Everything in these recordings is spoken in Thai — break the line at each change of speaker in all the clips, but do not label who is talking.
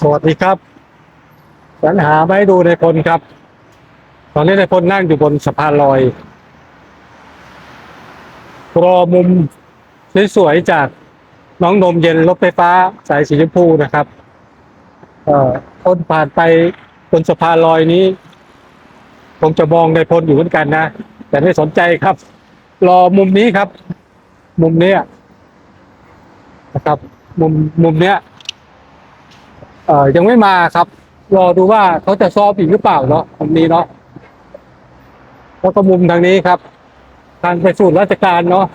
สวัสดีครับสัญหาไม่ดูในพลครับ ตอนนี้ในพลนั่งอยู่บนสะพานลอย รอมุมสวยๆจากน้องนมเย็นรถไฟฟ้าสายสีชมพูนะครับ เอ่อคนผ่านไปบนสะพานลอยนี้คงจะมองในพลอยู่เหมือนกันนะ แต่ไม่สนใจครับ รอมุมนี้ครับ มุมเนี้ยนะครับ มุมมุมเนี้ย เอ่อยังไม่มาครับ รอดูว่าเขาจะซ้อมอีกหรือเปล่าเนาะตรงนี้เนาะแล้วก็มุมทางนี้ครับ ทางไปสู่ราชการเนาะ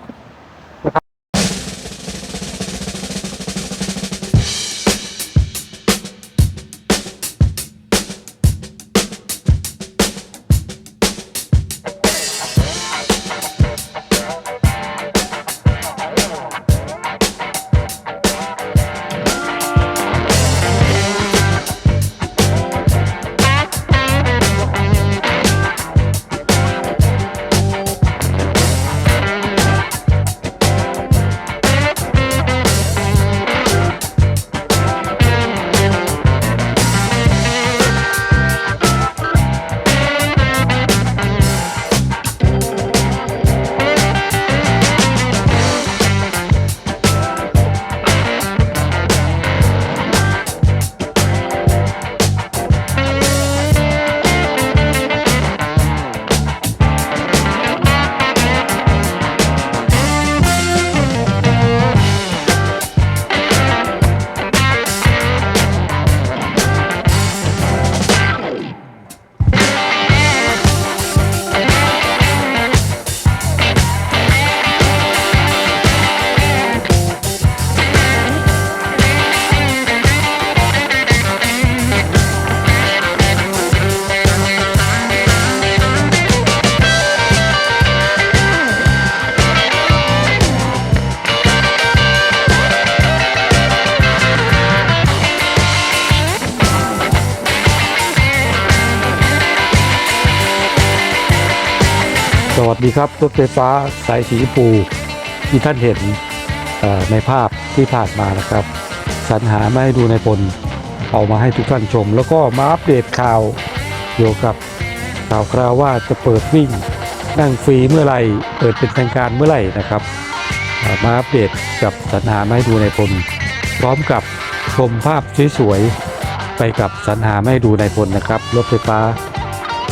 วัสดีครับรถไฟฟ้าสายสีชมพูที่ท่านเห็นในภาพที่ผ่านมานะครับ สรรหามาให้ดูในพลเอามาให้ทุกท่านชม แล้วก็มาอัปเดตข่าวเกี่ยวกับข่าวคราวว่าจะเปิดวิ่งนั่งฟรีเมื่อไหร่เปิดเป็นทางการเมื่อไหร่นะครับ มาอัปเดตกับสรรหามาให้ดูในพลพร้อมกับชมภาพสวยๆไปกับสรรหามาให้ดูในพลนะครับรถไฟฟ้า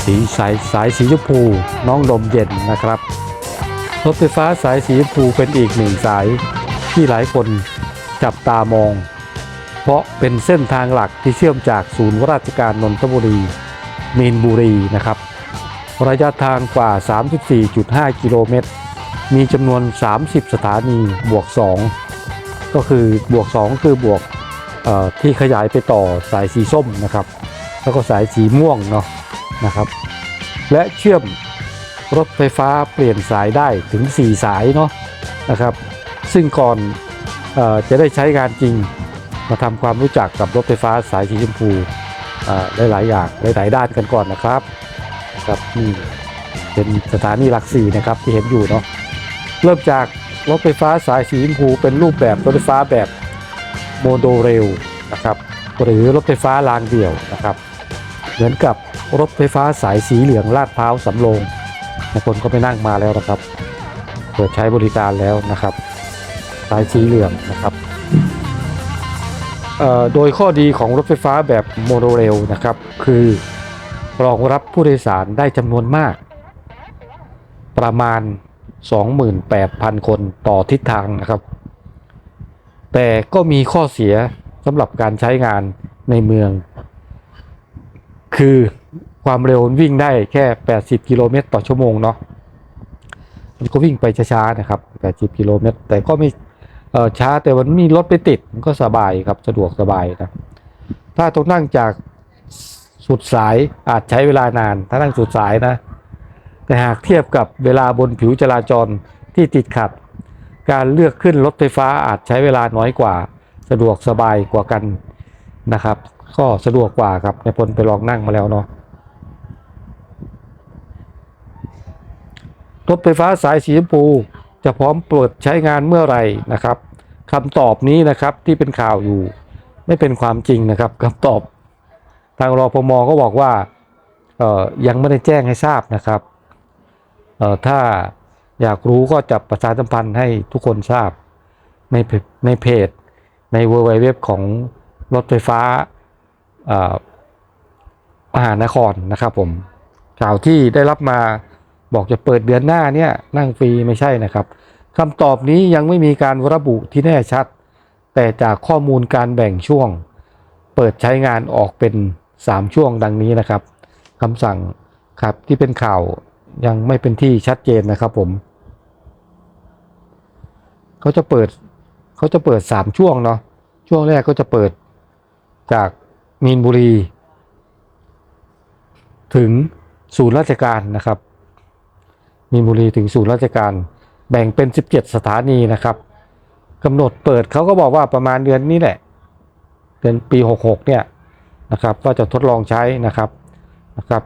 สีสายสายสีชมพูน้องลมเย็นนะครับ รถไฟฟ้าสายสีชมพูเป็นอีกหนึ่งสายที่หลายคนจับตามอง เพราะเป็นเส้นทางหลักที่เชื่อมจากศูนย์ราชการนนทบุรีมีนบุรีนะครับ ระยะทางกว่า 34.5 กิโลเมตร มีจำนวน 30 สถานีบวก 2 ก็คือบวก 2 คือบวกที่ขยายไปต่อสายสีส้มนะครับ แล้วก็สายสีม่วงเนาะ นะครับ และเชื่อมรถไฟฟ้าเปลี่ยนสายได้ถึง 4 สายเนาะนะครับ ซึ่งก่อนออจะได้ใช้งานจริงมาทำความรู้จักกับรถไฟฟ้าสายสีชมพูหลายๆอย่างหลายๆด้านกันก่อนนะครับครับนี่เป็นสถานีหลักสี่นะครับที่เห็นอยู่เนาะเริ่มจากรถไฟฟ้าสายสีชมพูเป็นรูปแบบรถไฟฟ้าแบบโมโดเรลนะครับหรือรถไฟฟ้ารางเดี่ยวนะครับ เหมือนกับ รถไฟฟ้าสายสีเหลืองลาดพร้าวสำโรงคนก็ไปนั่งมาแล้วนะครับ เปิดใช้บริการแล้วนะครับ สายสีเหลืองนะครับโดยข้อดีของรถไฟฟ้าแบบโมโนเรลนะครับ คือรองรับผู้โดยสารได้จำนวนมาก ประมาณ 28,000 คนต่อทิศทางนะครับ แต่ก็มีข้อเสียสำหรับการใช้งานในเมือง คือ ความเร็ววิ่งได้แค่ 80 กิโลเมตรต่อชั่วโมงเนาะมันก็วิ่งไปช้าๆนะครับ 80 กิโลเมตร แต่ก็ไม่ช้าแต่มันมีรถไปติดมันก็สบายครับสะดวกสบายนะถ้าต้องนั่งจากสุดสายอาจใช้เวลานาน ถ้านั่งสุดสายนะ แต่หากเทียบกับเวลาบนผิวจราจรที่ติดขัด การเลือกขึ้นรถไฟฟ้าอาจใช้เวลาน้อยกว่า สะดวกสบายกว่ากันนะครับ ก็สะดวกกว่าครับในพลไปลองนั่งมาแล้วเนาะ รถไฟฟ้าสายสีชมพู จะพร้อมเปิดใช้งานเมื่อไหร่นะครับคำตอบนี้นะครับที่เป็นข่าวอยู่ ไม่เป็นความจริงนะครับคำตอบทางรอพมก็บอกว่าเออยังไม่ได้แจ้งให้ทราบนะครับเออถ้าอยากรู้ก็จะประชาสัมพันธ์ให้ทุกคนทราบในเพจในเพจในเว็บของรถไฟฟ้าอ่อมหานครนะครับผมข่าวที่ได้รับมา บอกจะเปิดเดือนหน้าเนี่ยนั่งฟรีไม่ใช่นะครับคำตอบนี้ยังไม่มีการระบุที่แน่ชัด แต่จากข้อมูลการแบ่งช่วง เปิดใช้งานออกเป็น 3 ช่วงดังนี้นะครับคำสั่งครับที่เป็นข่าวยังไม่เป็นที่ชัดเจนนะครับผมเขาจะเปิดเขาจะเปิด 3 ช่วงเนาะช่วงแรกก็จะเปิดจากมีนบุรี ถึงศูนย์ราชการนะครับ มีนบุรีถึงศูนย์ราชการ แบ่งเป็น 17 สถานีนะครับกำหนดเปิดเขาก็บอกว่าประมาณเดือนนี้แหละ เดือนปี 66 เนี่ยนะครับว่าจะทดลองใช้นะครับนะครับ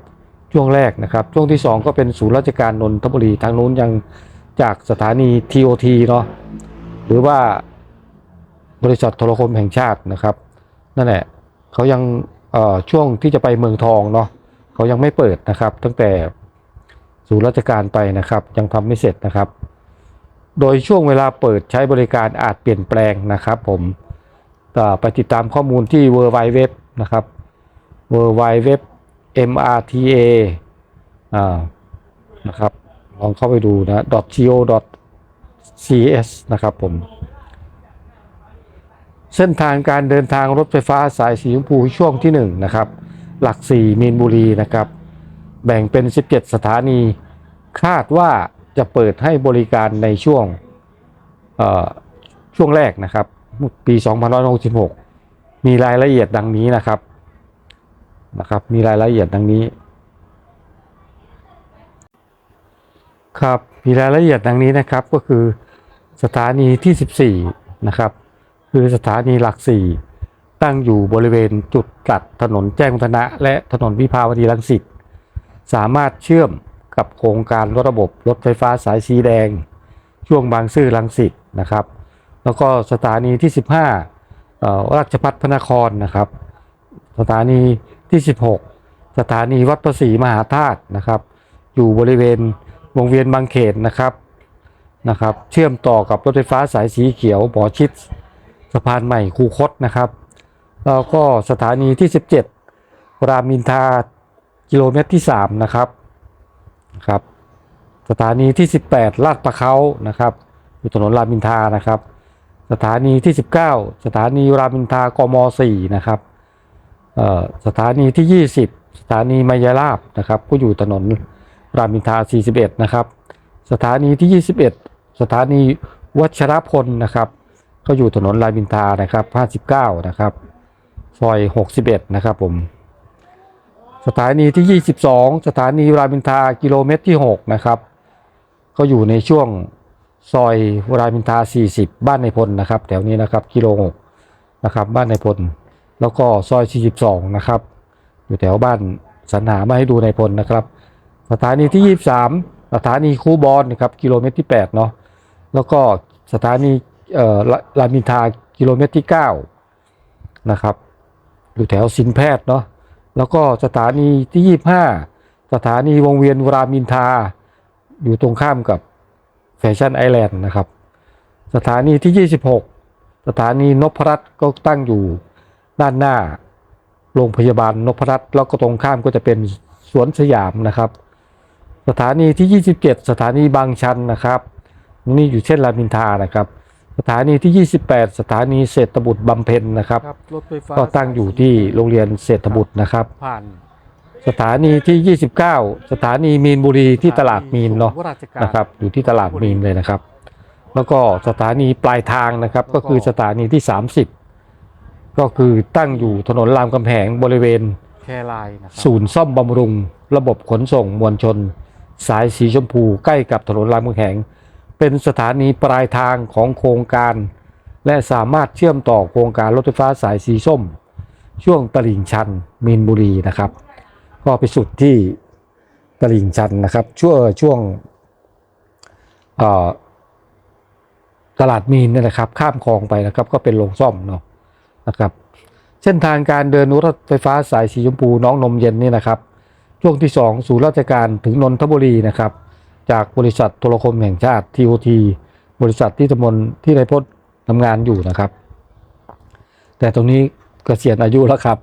ช่วงแรกนะครับช่วงที่ 2 ก็เป็นศูนย์ราชการนนทบุรีทางนู้นยังจากสถานี TOT เนาะหรือว่าบริษัทโทรคมแห่งชาตินะครับนั่นแหละเขายังเอ่อช่วงที่จะไปเมืองทองเนาะเขายังไม่เปิดนะครับ ตั้งแต่ ศูนย์ราชการไปนะครับ ยังทำไม่เสร็จนะครับ โดยช่วงเวลาเปิดใช้บริการอาจเปลี่ยนแปลงนะครับผมไปติดตามข้อมูลที่ w w w นะครับ w w w mrta นะครับ ลองเข้าไปดูนะ .go cs นะครับผม เส้นทางการเดินทางรถไฟฟ้าสายสีชมพูช่วงที่ 1 นะครับ หลัก 4 มีนบุรีนะครับ แบ่งเป็น 17 สถานี คาดว่าจะเปิดให้บริการในช่วงช่วงแรกนะครับ ปี2566 มีรายละเอียดดังนี้นะครับนะครับ มีรายละเอียดดังนี้ ครับมีรายละเอียดดังนี้นะครับก็คือสถานีที่ 14 นะครับ คือสถานีหลัก 4 ตั้งอยู่บริเวณจุดตัดถนนแจ้งวัฒนะ และถนนวิภาวดีรังสิต สามารถเชื่อมกับโครงการรถระบบรถไฟฟ้าสายสีแดง ช่วงบางซื่อรังสิตนะครับ แล้วก็สถานีที่ 15 ราชพัฒพระนครนะครับ สถานีที่ 16 สถานีวัดประศรีมหาธาตุนะครับ อยู่บริเวณวงเวียนบางเขนนะครับนะครับ เชื่อมต่อกับรถไฟฟ้าสายสีเขียวหมอชิดสะพานใหม่คูคตนะครับ แล้วก็สถานีที่ 17 รามอินทา กิโลเมตรที่ 3 นะครับครับ สถานีที่ 18 ลาดประเขานะครับ อยู่ถนนรามินทานะครับ สถานีที่ 19 สถานีรามินทากม 4 นะครับสถานีที่ 20 สถานีมายาลาบนะครับ ก็อยู่ถนนรามอินทา 41 นะครับ สถานีที่ 21 สถานีวัชรพลนะครับ ก็อยู่ถนนรามอินทานะครับ 59 นะครับ ซอย 61 นะครับผม สถานีที่ 22 สถานีรามอินทากิโลเมตรที่ 6 นะครับ ก็อยู่ในช่วงซอยรามอินทา 40 บ้านในพลนะครับ แถวนี้นะครับกิโล6นะครับ บ้านในพล แล้วก็ซอย 42 นะครับ อยู่แถวบ้านสันหามาให้ดูในพลนะครับ สถานีที่ 23 สถานีคูบอนนะครับกิโลเมตรที่ 8 เนาะแล้วก็สถานีเอ่อรามอินทากิโลเมตรที่ 9 นะครับ อยู่แถวสินแพทย์เนาะ แล้วก็สถานีที่ 25 สถานีวงเวียนรามินทา อยู่ตรงข้ามกับแฟชั่นไอแลนด์นะครับ สถานีที่ 26 สถานีนพรัตน์ก็ตั้งอยู่ด้านหน้าโรงพยาบาลนพรัตน์แล้วก็ตรงข้ามก็จะเป็นสวนสยามนะครับ สถานีที่ 27 สถานีบางชันนะครับ นี่อยู่เช่นรามินทานะครับ สถานีที่ 28 สถานีเศรษฐบุตรบำเพ็ญนะครับ
ครับรถไฟฟ้า
ก็ตั้งอยู่ที่โรงเรียนเศรษฐบุตรนะครับ
ผ่าน
สถานีที่ 29 สถานีมีนบุรีที่ตลาดมีนเนาะ
ศูย์ราชการ
นะครับ อยู่ที่ตลาดมีนเลยนะครับ แล้วก็สถานีปลายทางนะครับ ก็คือสถานีที่ 30 ก็คือตั้งอยู่ถนนรามคำแหงบริเวณ
แคร์ไลน์นะครับ
ศูนย์ซ่อมบำรุง ระบบขนส่งมวลชน สายสีชมพูใกล้กับถนนรามคำแหง เป็นสถานีปลายทางของโครงการ และสามารถเชื่อมต่อโครงการรถไฟฟ้าสายสีส้ม ช่วงตลิ่งชันมีนบุรีนะครับ ก็ไปสุดที่ตลิ่งชันนะครับช่วงช่วงตลาดมีนนี่ยนะครับ ข้ามคลองไปนะครับ ก็เป็นโรงซ่อมเนาะนะครับ เส้นทางการเดินรถไฟฟ้าสายสีชมพูน้องนมเย็นนี่นะครับ ช่วงที่2สู่ราชการถึงนนทบุรีนะครับ จากบริษัทโทรคมแห่งชาติ TOT บริษัทที่ตำบลที่นายพจน์ทำงานอยู่นะครับ แต่ตรงนี้เกษียณอายุแล้วครับ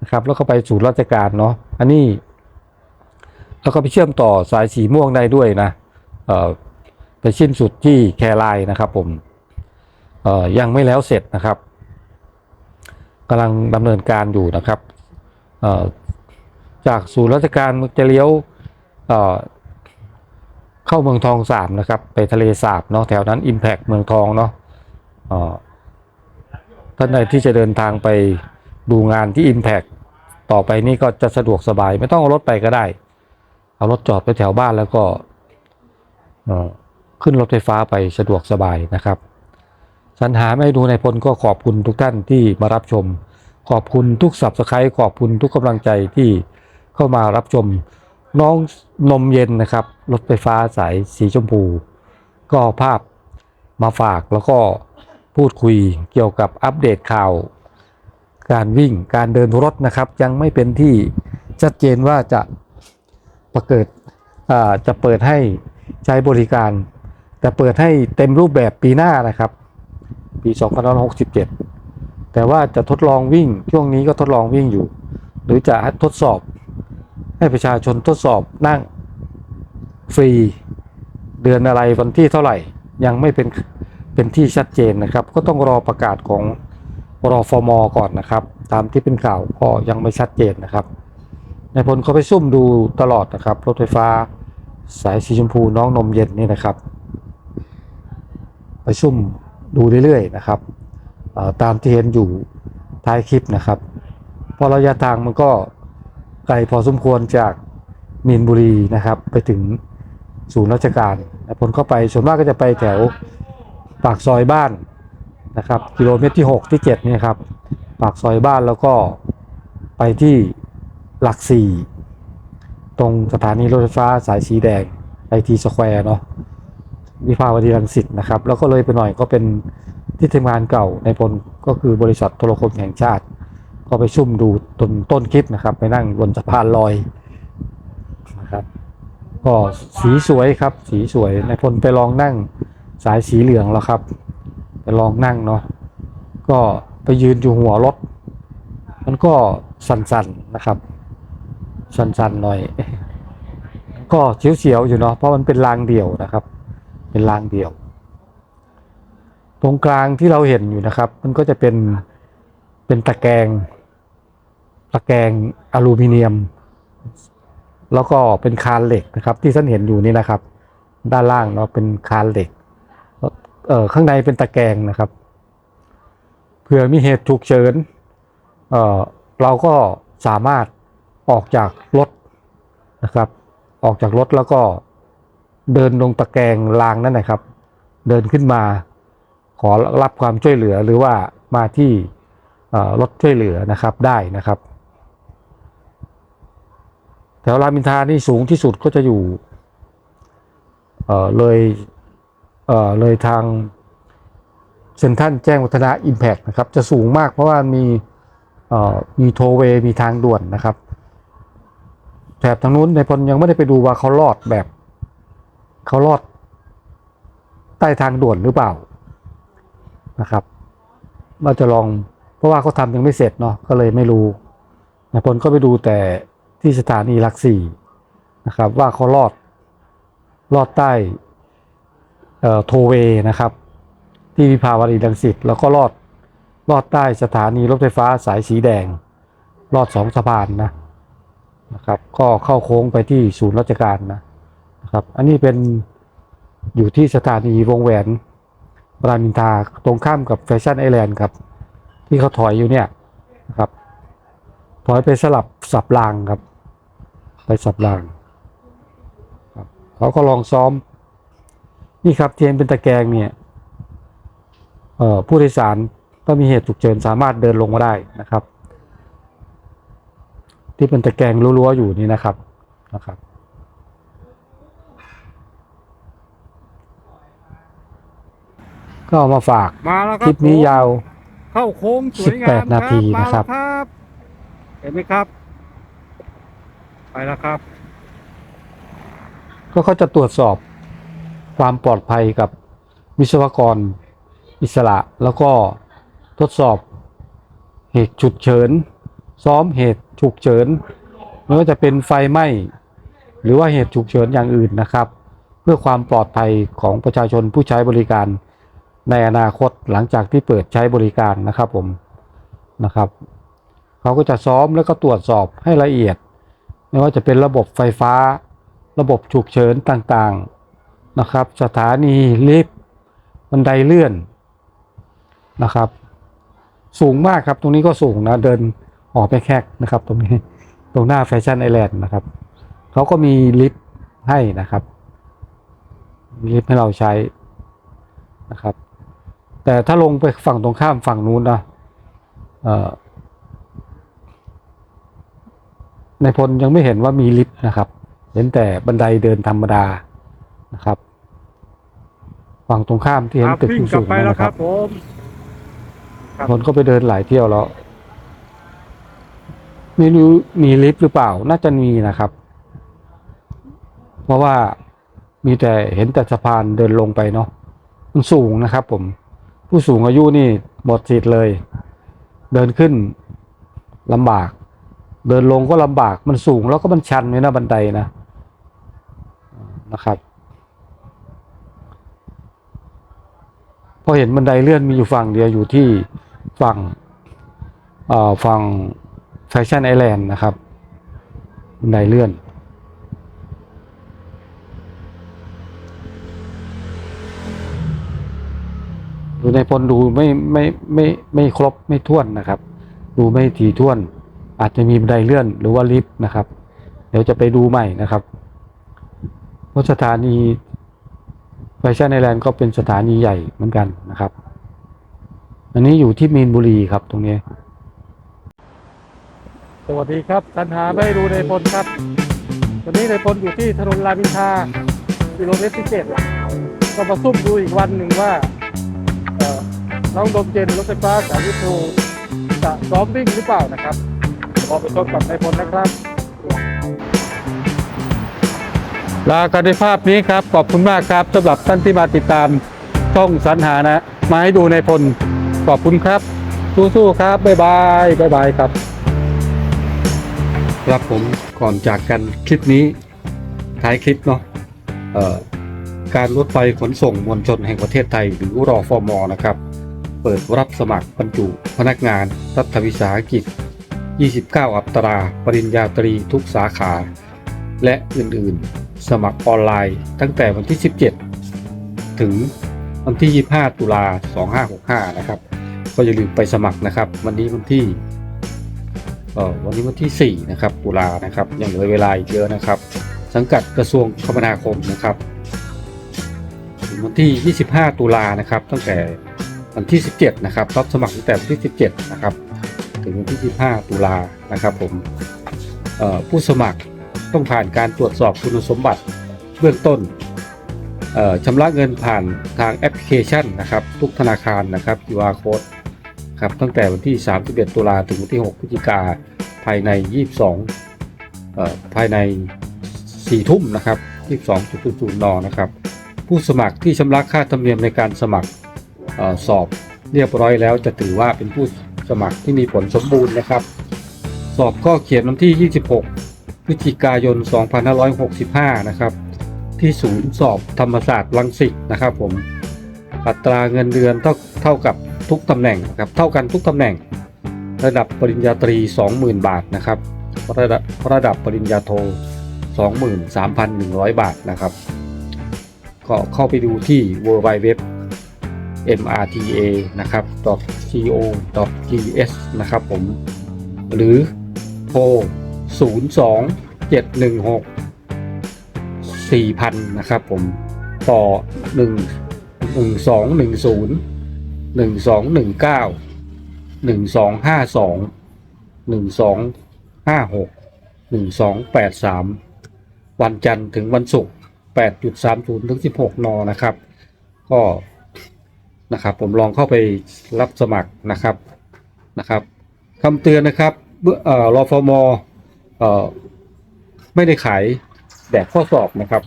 นะครับ แล้วก็ไปสู่ราชการเนาะอันนี้แล้วก็ไปเชื่อมต่อสายสีม่วงได้ด้วยนะเออไปสิ้นสุดที่แครายนะครับผมยังไม่แล้วเสร็จนะครับกำลังดำเนินการอยู่นะครับจากศูนย์ราชการจะเลี้ยว เข้าเมืองทองสามนะครับ ไปทะเลสาบเนาะแถวนั้น Impact เมืองทองเนาะท่านใดที่จะเดินทางไปดูงานที่ Impact ต่อไปนี่ก็จะสะดวกสบาย ไม่ต้องเอารถไปก็ได้ เอารถจอดไปแถวบ้านแล้วก็ขึ้นรถไฟฟ้าไปสะดวกสบายนะครับสรรหาไม่ดูในพลก็ขอบคุณทุกท่านที่มารับชม ขอบคุณทุกสับสไครต์ขอบคุณทุกกำลังใจที่เข้ามารับชม น้องนมเย็นนะครับ รถไฟฟ้าสายสีชมพู ก็ภาพมาฝากแล้วก็พูดคุยเกี่ยวกับอัปเดตข่าว การวิ่งการเดินรถนะครับ ยังไม่เป็นที่ชัดเจนว่าจะประเกิดจะเปิดให้ใช้บริการ แต่เปิดให้เต็มรูปแบบปีหน้านะครับ ปี2567 แต่ว่าจะทดลองวิ่งช่วงนี้ก็ทดลองวิ่งอยู่ หรือจะทดสอบ ให้ประชาชนทดสอบนั่งฟรีเดือนอะไรวันที่เท่าไหร่ ยังไม่เป็นเป็นที่ชัดเจนนะครับ ก็ต้องรอประกาศของรอฟอมอก่อนนะครับ ตามที่เป็นข่าวก็ยังไม่ชัดเจนนะครับนายพลเขาไปซุ่มดูตลอดนะครับรถไฟฟ้าสายสีชมพูน้องนมเย็นนี่นะครับ ไปซุ่มดูเรื่อยๆนะครับตามที่เห็นอยู่ท้ายคลิปนะครับเพราะระยะทางมันก็ ไกลพอสมควรจากมีนบุรีนะครับ ไปถึงศูนย์ราชการนายพลเข้าไปส่วนมากก็จะไปแถวปากซอยบ้านนะครับ กิโลเมตรที่ 6 ที่7เนี่ยครับ ปากซอยบ้านแล้วก็ไปที่หลักสี่ตรงสถานีรถไฟฟ้าสายสีแดงไอทีสแควร์เนาะวิภาวดีรังสิตนะครับ แล้วก็เลยไปหน่อยก็เป็นที่ทำงานเก่าในพลก็คือบริษัทโทรคมแห่งชาติ ก็ไปซุ่มดูต้นต้นคลิปนะครับ ไปนั่งบนสะพานลอยนะครับ ก็สีสวยครับ สีสวยในพลไปลองนั่งสายสีเหลืองแล้วครับ ไปลองนั่งเนาะก็ไปยืนอยู่หัวรถ มันก็สั่นๆนะครับ สั่นๆหน่อย ก็เสียวๆอยู่เนาะเพราะมันเป็นรางเดี่ยวนะครับ เป็นรางเดี่ยว ตรงกลางที่เราเห็นอยู่นะครับ มันก็จะเป็นเป็นตะแกรง ตะแกรงอลูมิเนียม แล้วก็เป็นคานเหล็กนะครับ ที่ท่านเห็นอยู่นี่นะครับ ด้านล่างเนาะเป็นคานเหล็กเอ่อข้างในเป็นตะแกรงนะครับเผื่อมีเหตุฉุกเฉินเอ่อเราก็สามารถออกจากรถนะครับ ออกจากรถแล้วก็เดินลงตะแกรงรางนั่นนะครับ เดินขึ้นมาขอรับความช่วยเหลือหรือว่ามาที่รถช่วยเหลือนะครับได้นะครับ ถวรามอินทานี่สูงที่สุดก็จะอยู่ เอ่อเลยเอ่อเลยทางเซ็นทรัลแจ้งวัฒนะอิมแพกนะครับ จะสูงมากเพราะว่ามีเอ่อมีโทเวมีทางด่วนนะครับแถบทางนู้นในพลยังไม่ได้ไปดูว่าเขาลอดแบบเขาลอด ใต้ทางด่วนหรือเปล่านะครับเราจะลองเพราะว่าเขาทำยังไม่เสร็จเนาะก็เลยไม่รู้ในพลก็ไปดูแต่ ที่สถานีหลักสี่นะครับ ว่าเขาลอดลอดใต้โทเวนะครับ ที่วิภาวดีรังสิตแล้วก็ลอดลอดใต้สถานีรถไฟฟ้าสายสีแดง ลอดสองสะพานนะนะครับ ก็เข้าโค้งไปที่ศูนย์ราชการนะนะครับ อันนี้เป็นอยู่ที่สถานีวงแหวนรามอินทราตรงข้ามกับแฟชั่นไอแลนด์ครับ ที่เขาถอยอยู่เนี่ยนะครับ ถอยไปสลับสับรางครับ ไปสับรางเขาก็ลองซ้อม นี่ครับเทียนเป็นตะแกรงเนี่ยเอ่อผู้โดยสารถ้ามีเหตุฉุกเฉินสามารถเดินลงมาได้นะครับ ที่เป็นตะแกรงรั้วๆอยู่นี่นะครับนะครับก็เอามาฝาก
มาแล้วค
ครับลิปนี้
ผม
ยาว
คเข้าโค้งสวยงาม
18 นาที
มา
นะครับ
แล้วครับ เห็นไหมครับ ไปแล้วครับ
ก็เขาจะตรวจสอบความปลอดภัยกับวิศวกรอิสระ แล้วก็ทดสอบเหตุฉุกเฉิน ซ้อมเหตุฉุกเฉินไม่ว่าจะเป็นไฟไหม้หรือว่าเหตุฉุกเฉินอย่างอื่นนะครับ เพื่อความปลอดภัยของประชาชนผู้ใช้บริการในอนาคตหลังจากที่เปิดใช้บริการนะครับผมนะครับ เขาก็จะซ้อมแล้วก็ตรวจสอบให้ละเอียด ไม่ว่าจะเป็นระบบไฟฟ้า ระบบฉุกเฉินต่างๆนะครับ สถานีลิฟต์บันไดเลื่อนนะครับ สูงมากครับตรงนี้ก็สูงนะเดินออกไปแคกนะครับ ตรงนี้ตรงหน้าแฟชั่นไอแลนด์นะครับเขาก็มีลิฟต์ให้นะครับมีลิฟต์ให้เราใช้นะครับ แต่ถ้าลงไปฝั่งตรงข้ามฝั่งนู้นนะเอ่อ ในพลยังไม่เห็นว่ามีลิฟต์นะครับ เห็นแต่บันไดเดินธรรมดานะครับฝั่งตรงข้ามที่เห็น
ครับ
ตึก
วิ่งกลั
สู
บ
ง
ไป
ๆ
แล้ว
นะ
ค
ค
รั
รั
บบผมครับ
พลก็ไปเดินหลายเที่ยวแล้วไม่รู้มีลิฟต์หรือเปล่า น่าจะมีนะครับ เพราะว่ามีแต่เห็นแต่สะพานเดินลงไปเนาะมันสูงนะครับ ผม ผู้สูงอายุนี่หมดสิทธิ์เลย เดินขึ้นลำบาก เดินลงก็ลำบากมันสูงแล้วก็มันชันเลยนะบันไดนะนะครับ พอเห็นบันไดเลื่อนมีอยู่ฝั่งเดียวอยู่ที่ฝั่งฝั่งแฟชั่นไอแลนด์นะครับบันไดเลื่อน ดูในพลดูไม่ไม่ไม่ไม่ครบไม่ท้วนนะครับ ดูไม่ถี่ถ้วน อาจจะมีบันไดเลื่อนหรือว่าลิฟต์นะครับ เดี๋ยวจะไปดูใหม่นะครับเพราะสถานีแฟชั่นไอแลนด์ก็เป็นสถานีใหญ่เหมือนกันนะครับ อันนี้อยู่ที่มีนบุรีครับตรงนี้ สวัสดีครับตันหาไม่ดูในพลครับ ตอนนี้ในพลอยู่ที่ถนนรามอินทรากิโลเมตรที่เจ็ดก็มาซุ่มดูอีกวันหนึ่งว่าเออน้องดมเจนรถไฟฟ้าสายวิทูจะซ้อมวิ่งหรือเปล่านะครับ ขอไปชมกับนายพลนะครับลากันในภาพนี้ครับ ขอบคุณมากครับสำหรับท่านที่มาติดตามช่องสรรหานะ มาให้ดูในพล ขอบคุณครับ สู้ๆครับ บ๊ายบาย บ๊ายบายครับ ครับผมก่อนจากกันคลิปนี้ท้ายคลิปเนาะเอ่อการรถไฟขนส่งมวลชนแห่งประเทศไทยหรือรอฟอมอนะครับ เปิดรับสมัครบรรจุพนักงานรัฐวิสาหกิจ 29 อัตรา ปริญญาตรีทุกสาขา และอื่นๆ สมัครออนไลน์ตั้งแต่วันที่ 17 ถึงวันที่ 25 ตุลา 2565 นะครับ ก็อย่าลืมไปสมัครนะครับ วันนี้วันที่วันนี้วันที่ 4 นะครับ ตุลานะครับ ยังเหลือเวลาอีกเยอะนะครับ สังกัดกระทรวงคมนาคมนะครับถึงวันที่ 25 ตุลานะครับ ตั้งแต่วันที่ 17 นะครับ รับสมัครตั้งแต่วันที่ 17 นะครับ ถึงวันที่25ตุลานะครับผมผู้สมัครต้องผ่านการตรวจสอบคุณสมบัติเบื้องต้นชำระเงินผ่านทางแอปพลิเคชันนะครับ ทุกธนาคารนะครับ QR code ครับตั้งแต่วันที่ 31 ตุลาถึงวันที่ 6 พฤศจิกาภายใน 22 ภายใน 4 ทุ่มนะครับ 22.00 น นะครับ ผู้สมัครที่ชำระค่าธรรมเนียมในการสมัครออสอบเรียบร้อยแล้วจะถือว่าเป็นผู้ สมัครที่มีผลสมบูรณ์นะครับ สอบก็เขียนวันที่ 26พฤศจิกายน 2565 นะครับ ที่ศูนย์สอบธรรมศาสตร์รังสิตนะครับ ผมอัตราเงินเดือนเท่าเท่ากับทุกตำแหน่งนะครับเท่ากันทุกตำแหน่ง ระดับปริญญาตรี 20,000 บาทนะครับระดับระดับปริญญาโท 23,100 บาทนะครับ ก็เข้าไปดูที่ w w w mrta นะครับ co th นะครับผม หรือโทร 02 716 4,000 นะครับผม ต่อ 1 1210 1219 1252 1256 1283 วันจันทร์ถึงวันศุกร์8.30ถึง16 น นะครับ ก็ นะครับ ผมลองเข้าไปรับสมัครนะครับนะครับคำเตือนนะครับเมื่อรอฟมอไม่ได้ขายแบบข้อสอบนะครับ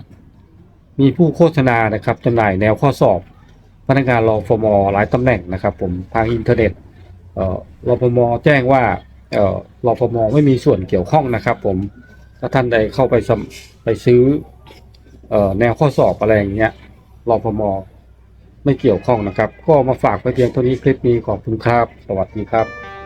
มีผู้โฆษณานะครับจำหน่ายแนวข้อสอบ พนักงานรอฟมหลายตำแหน่งนะครับ ผมทางอินเทอร์เน็ตรอฟมแจ้งว่ารอฟมไม่มีส่วนเกี่ยวข้องนะครับ ผมถ้าท่านใดเข้าไปไปซื้อออแนวข้อสอบอะไรอย่างเงี้ยรอฟม ไม่เกี่ยวข้องนะครับ ก็มาฝากไปเพียงเท่านี้คลิปนี้ขอบคุณครับ สวัสดีครับ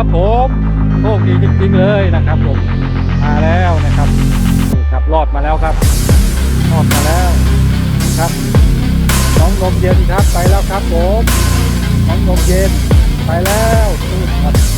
ครับผมโชคดีจริงๆเลยนะครับผมมาแล้วนะครับนี่ครับรอดมาแล้วครับรอดมาแล้วครับน้องนมเย็นครับไปแล้วครับผมน้องนมเย็นไปแล้วนู่ครับ